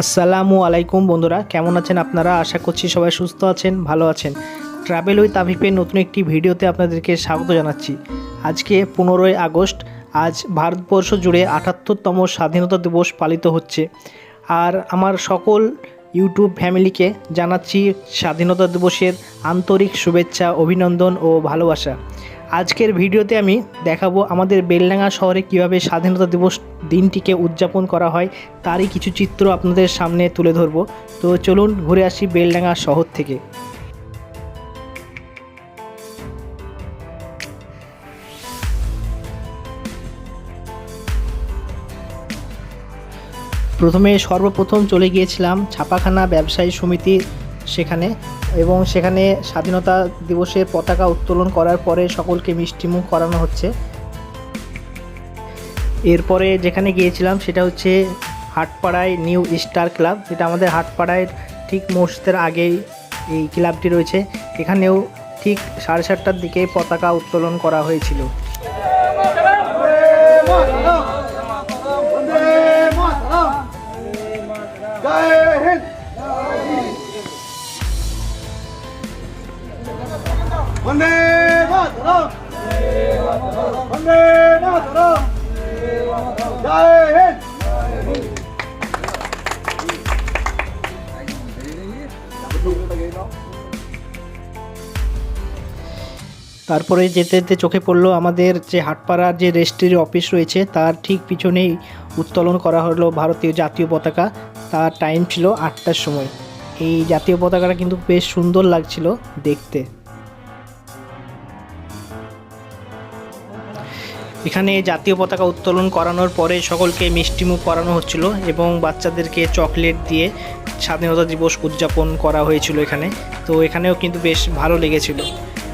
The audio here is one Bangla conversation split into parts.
আসসালামু আলাইকুম বন্ধুরা, কেমন আছেন আপনারা? আশা করছি সবাই সুস্থ আছেন, ভালো আছেন। ট্রাভেল উইথ আভিপের নতুন একটি ভিডিওতে আপনাদেরকে স্বাগত জানাচ্ছি। আজকে পনেরোই আগস্ট, আজ ভারতবর্ষ জুড়ে আটাত্তরতম স্বাধীনতা দিবস পালিত হচ্ছে। আর আমার সকল ইউটিউব ফ্যামিলিকে জানাচ্ছি স্বাধীনতা দিবসের আন্তরিক শুভেচ্ছা, অভিনন্দন ও ভালোবাসা। আজকের ভিডিওতে আমি দেখাবো আমাদের বেলডাঙ্গা শহরে কীভাবে স্বাধীনতা দিবস দিনটিকে উদযাপন করা হয়, তারই কিছু চিত্র আপনাদের সামনে তুলে ধরবো। তো চলুন ঘুরে আসি বেলডাঙ্গা শহর থেকে। প্রথমে সর্বপ্রথম চলে গিয়েছিলাম ছাপাখানা ব্যবসায়ী সমিতি সেখানে এবং সেখানে স্বাধীনতা দিবসের পতাকা উত্তোলন করার পরে সকলকে মিষ্টিমুখ করানো হচ্ছে। এরপরে যেখানে গিয়েছিলাম সেটা হচ্ছে হাটপাড়ায় নিউ স্টার ক্লাব। যেটা আমাদের হাটপাড়ায় ঠিক মসজিদের আগেই এই ক্লাবটি রয়েছে। এখানেও ঠিক সাড়ে সাতটার দিকে পতাকা উত্তোলন করা হয়েছিল। তারপরে যেতে যেতে চোখে পড়ল আমাদের যে হাটপাড়ার যে রেজিস্ট্রির অফিস রয়েছে, তার ঠিক পিছনেই উত্তোলন করা হলো ভারতীয় জাতীয় পতাকা। তার টাইম ছিল আটটার সময়। এই জাতীয় পতাকাটা কিন্তু বেশ সুন্দর লাগছিল দেখতে। এখানে জাতীয় পতাকা উত্তোলন করানোর পরে সকলকে মিষ্টিমুখ করানো হচ্ছিল এবং বাচ্চাদেরকে চকলেট দিয়ে স্বাধীনতা দিবস উদযাপন করা হয়েছিল এখানে। তো এখানেও কিন্তু বেশ ভালো লেগেছিল।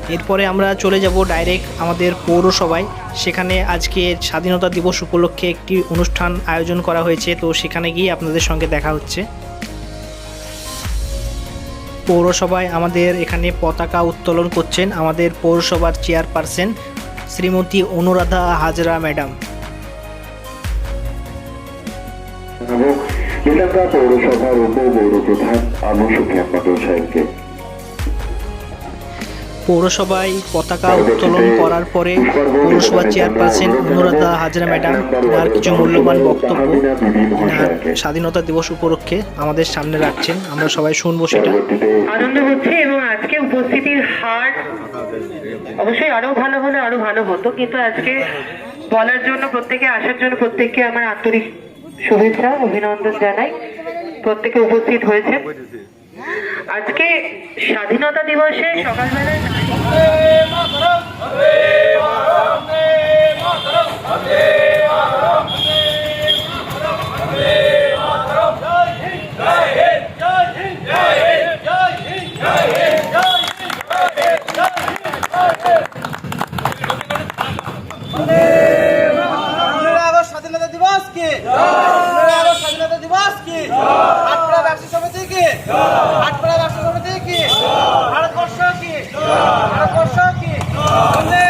এরপরে আমরা চলে যাব ডাইরেক্ট আমাদের পৌরসভায়। সেখানে আজকে স্বাধীনতা দিবস উপলক্ষে একটি অনুষ্ঠান আয়োজন করা হয়েছে। তো সেখানে গিয়ে আপনাদের সঙ্গে দেখা হচ্ছে। পৌরসভায় আমাদের এখানে পতাকা উত্তোলন করছেন আমাদের পৌরসভার চেয়ারপারসন শ্রীমতী অনুরাধা হাজরা ম্যাডাম। পৌরসভার সাহেবকে। পৌরসভায় পতাকা উত্তোলন করার পরে পৌরসভা চেয়ারপারসন অনুরাধা হাজরা ম্যাডাম তার কিছু মূল্যবান বক্তব্য স্বাধীনতা দিবস উপলক্ষে আমাদের সামনে রাখছেন। আমরা সবাই শুনব সেটা। আনন্দ হচ্ছে এবং আজকে উপস্থিতির হার অবশ্যই আরও ভালো হলে আরও ভালো হতো, কিন্তু আজকে বলার জন্য, প্রত্যেকে আসার জন্য প্রত্যেককে আমার আন্তরিক শুভেচ্ছা, অভিনন্দন জানাই। প্রত্যেকে উপস্থিত হয়েছে আজকে স্বাধীনতা দিবসে সকালবেলায় পনেরোই আগস্ট স্বাধীনতা দিবস কি পনেরোই আগস্ট স্বাধীনতা দিবস কি আটপাড়া ব্যবসা সমিতি কি? আটপাড়া ব্যবসা সমিতি কি? ভারতবর্ষ কি? ভারতবর্ষ কি? বন্দে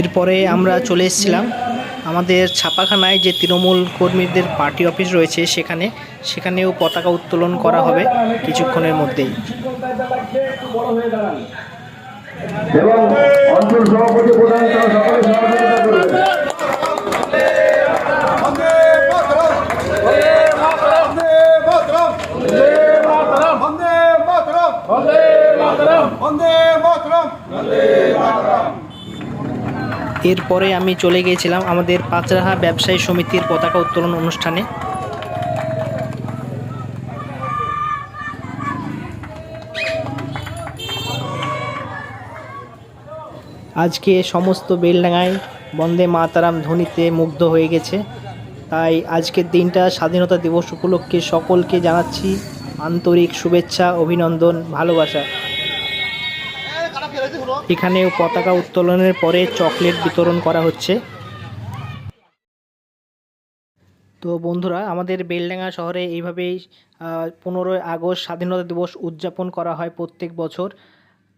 এরপরে আমরা চলে এসেছিলাম আমাদের ছাপাখানায় যে তৃণমূল কর্মীদের পার্টি অফিস রয়েছে সেখানে। সেখানেও পতাকা উত্তোলন করা হবে কিছুক্ষণের মধ্যেই। এবং অঞ্চল সভাপতি প্রধান সকলে সহযোগিতা করবেন বন্দে মাতরম বন্দে মাতরম বন্দে মাতরম বন্দে মাতরম এরপরে আমি চলে গিয়েছিলাম আমাদের পাঁচরাহা ব্যবসায়ী সমিতির পতাকা উত্তোলন অনুষ্ঠানে। আজকে সমস্ত বেলডাঙায় বন্দে মাতারাম ধ্বনিতে মুগ্ধ হয়ে গেছে। তাই আজকের দিনটা স্বাধীনতা দিবস উপলক্ষে সকলকে জানাচ্ছি আন্তরিক শুভেচ্ছা, অভিনন্দন, ভালোবাসা। এখানেও পতাকা উত্তোলনের পরে চকলেট বিতরণ করা হচ্ছে। তো বন্ধুরা, আমাদের বেলডাঙ্গা শহরে এইভাবেই পনেরোই আগস্ট স্বাধীনতা দিবস উদযাপন করা হয় প্রত্যেক বছর।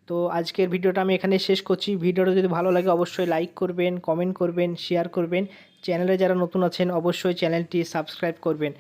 তো আজকের ভিডিওটা আমি এখানে শেষ করছি। ভিডিওটা যদি ভালো লাগে, অবশ্যই লাইক করবেন, কমেন্ট করবেন, শেয়ার করবেন। চ্যানেলে যারা নতুন আছেন, অবশ্যই চ্যানেলটি সাবস্ক্রাইব করবেন।